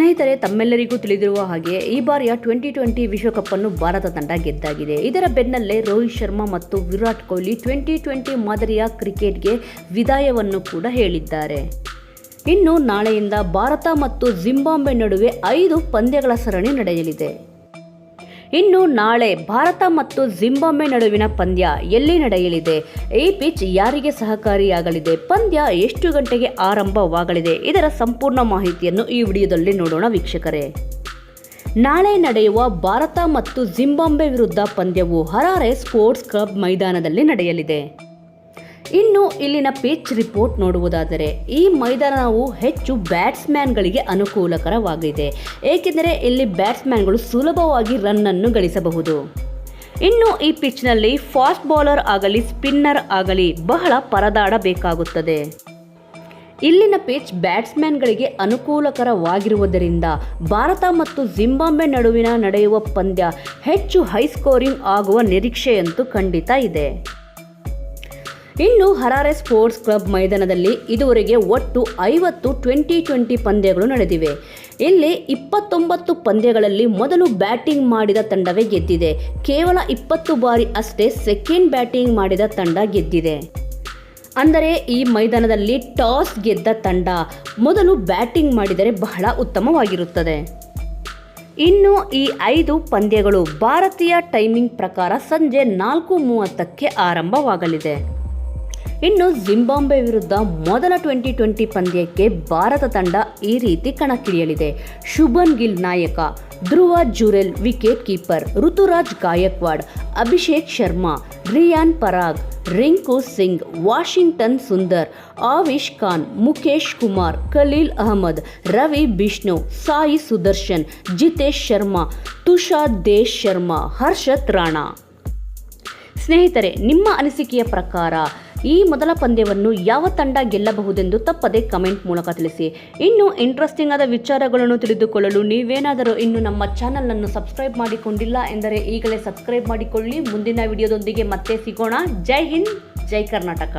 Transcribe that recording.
ಸ್ನೇಹಿತರೆ, ತಮ್ಮೆಲ್ಲರಿಗೂ ತಿಳಿದಿರುವ ಹಾಗೆ ಈ ಬಾರಿಯ ಟ್ವೆಂಟಿ ಟ್ವೆಂಟಿ ವಿಶ್ವಕಪ್ ಅನ್ನು ಭಾರತ ತಂಡ ಗೆದ್ದಾಗಿದೆ. ಇದರ ಬೆನ್ನಲ್ಲೇ ರೋಹಿತ್ ಶರ್ಮಾ ಮತ್ತು ವಿರಾಟ್ ಕೊಹ್ಲಿ ಟ್ವೆಂಟಿ ಟ್ವೆಂಟಿ ಮಾದರಿಯ ಕ್ರಿಕೆಟ್ಗೆ ವಿದಾಯವನ್ನು ಕೂಡ ಹೇಳಿದ್ದಾರೆ. ಇನ್ನು ನಾಳೆಯಿಂದ ಭಾರತ ಮತ್ತು ಜಿಂಬಾಬ್ವೆ ನಡುವೆ ಐದು ಪಂದ್ಯಗಳ ಸರಣಿ ನಡೆಯಲಿದೆ. ಇನ್ನು ನಾಳೆ ಭಾರತ ಮತ್ತು ಜಿಂಬಾಬ್ವೆ ನಡುವಿನ ಪಂದ್ಯ ಎಲ್ಲಿ ನಡೆಯಲಿದೆ? ಈ ಪಿಚ್ ಯಾರಿಗೆ ಸಹಕಾರಿಯಾಗಲಿದೆ? ಪಂದ್ಯ ಎಷ್ಟು ಗಂಟೆಗೆ ಆರಂಭವಾಗಲಿದೆ? ಇದರ ಸಂಪೂರ್ಣ ಮಾಹಿತಿಯನ್ನು ಈ ವಿಡಿಯೋದಲ್ಲಿ ನೋಡೋಣ ವೀಕ್ಷಕರೇ. ನಾಳೆ ನಡೆಯುವ ಭಾರತ ಮತ್ತು ಜಿಂಬಾಬ್ವೆ ವಿರುದ್ಧ ಪಂದ್ಯವು ಹರಾರೆ ಸ್ಪೋರ್ಟ್ಸ್ ಕ್ಲಬ್ ಮೈದಾನದಲ್ಲಿ ನಡೆಯಲಿದೆ. ಇನ್ನು ಇಲ್ಲಿನ ಪಿಚ್ ರಿಪೋರ್ಟ್ ನೋಡುವುದಾದರೆ, ಈ ಮೈದಾನವು ಹೆಚ್ಚು ಬ್ಯಾಟ್ಸ್ಮ್ಯಾನ್ಗಳಿಗೆ ಅನುಕೂಲಕರವಾಗಿದೆ. ಏಕೆಂದರೆ ಇಲ್ಲಿ ಬ್ಯಾಟ್ಸ್ಮ್ಯಾನ್ಗಳು ಸುಲಭವಾಗಿ ರನ್ನನ್ನು ಗಳಿಸಬಹುದು. ಇನ್ನು ಈ ಪಿಚ್ನಲ್ಲಿ ಫಾಸ್ಟ್ ಬೌಲರ್ ಆಗಲಿ, ಸ್ಪಿನ್ನರ್ ಆಗಲಿ ಬಹಳ ಪರದಾಡಬೇಕಾಗುತ್ತದೆ. ಇಲ್ಲಿನ ಪಿಚ್ ಬ್ಯಾಟ್ಸ್ಮ್ಯಾನ್ಗಳಿಗೆ ಅನುಕೂಲಕರವಾಗಿರುವುದರಿಂದ ಭಾರತ ಮತ್ತು ಜಿಂಬಾಬ್ವೆ ನಡುವಿನ ನಡೆಯುವ ಪಂದ್ಯ ಹೆಚ್ಚು ಹೈ ಸ್ಕೋರಿಂಗ್ ಆಗುವ ನಿರೀಕ್ಷೆಯಂತೂ ಖಂಡಿತ ಇದೆ. ಇನ್ನು ಹರಾರೆ ಸ್ಪೋರ್ಟ್ಸ್ ಕ್ಲಬ್ ಮೈದಾನದಲ್ಲಿ ಇದುವರೆಗೆ ಒಟ್ಟು ಐವತ್ತು ಟ್ವೆಂಟಿ ಟ್ವೆಂಟಿ ಪಂದ್ಯಗಳು ನಡೆದಿವೆ. ಇಲ್ಲಿ ಇಪ್ಪತ್ತೊಂಬತ್ತು ಪಂದ್ಯಗಳಲ್ಲಿ ಮೊದಲು ಬ್ಯಾಟಿಂಗ್ ಮಾಡಿದ ತಂಡವೇ ಗೆದ್ದಿದೆ. ಕೇವಲ ಇಪ್ಪತ್ತು ಬಾರಿ ಅಷ್ಟೇ ಸೆಕೆಂಡ್ ಬ್ಯಾಟಿಂಗ್ ಮಾಡಿದ ತಂಡ ಗೆದ್ದಿದೆ. ಅಂದರೆ ಈ ಮೈದಾನದಲ್ಲಿ ಟಾಸ್ ಗೆದ್ದ ತಂಡ ಮೊದಲು ಬ್ಯಾಟಿಂಗ್ ಮಾಡಿದರೆ ಬಹಳ ಉತ್ತಮವಾಗಿರುತ್ತದೆ. ಇನ್ನು ಈ ಐದು ಪಂದ್ಯಗಳು ಭಾರತೀಯ ಟೈಮಿಂಗ್ ಪ್ರಕಾರ ಸಂಜೆ ನಾಲ್ಕು ಮೂವತ್ತಕ್ಕೆ ಆರಂಭವಾಗಲಿದೆ. ಇನ್ನು ಜಿಂಬಾಂಬೆ ವಿರುದ್ಧ ಮೊದಲ ಟ್ವೆಂಟಿ ಟ್ವೆಂಟಿ ಪಂದ್ಯಕ್ಕೆ ಭಾರತ ತಂಡ ಈ ರೀತಿ ಕಣಕ್ಕಿಳಿಯಲಿದೆ. ಶುಭನ್ ಗಿಲ್ ನಾಯಕ, Dhruv Jurel wicket keeper, Ruturaj Gaikwad, Abhishek Sharma, Riyan Parag, Rinku Singh, Washington Sundar, Avesh Khan Mukesh Kumar, Khaleel Ahmed, Ravi Bishnoi, Sai Sudharsan, Jitesh Sharma, Tushar Desh Sharma, Harshit Rana. ಸ್ನೇಹಿತರೆ, ನಿಮ್ಮ ಅನಿಸಿಕೆಯ ಪ್ರಕಾರ ಈ ಮೊದಲ ಪಂದ್ಯವನ್ನು ಯಾವ ತಂಡ ಗೆಲ್ಲಬಹುದೆಂದು ತಪ್ಪದೆ ಕಮೆಂಟ್ ಮೂಲಕ ತಿಳಿಸಿ. ಇನ್ನು ಇಂಟ್ರೆಸ್ಟಿಂಗ್ ಆದ ವಿಚಾರಗಳನ್ನು ತಿಳಿದುಕೊಳ್ಳಲು ನೀವೇನಾದರೂ ಇನ್ನು ನಮ್ಮ ಚಾನಲನ್ನು ಸಬ್ಸ್ಕ್ರೈಬ್ ಮಾಡಿಕೊಂಡಿಲ್ಲ ಎಂದರೆ ಈಗಲೇ ಸಬ್ಸ್ಕ್ರೈಬ್ ಮಾಡಿಕೊಳ್ಳಿ. ಮುಂದಿನ ವಿಡಿಯೋದೊಂದಿಗೆ ಮತ್ತೆ ಸಿಗೋಣ. ಜೈ ಹಿಂದ್, ಜೈ ಕರ್ನಾಟಕ.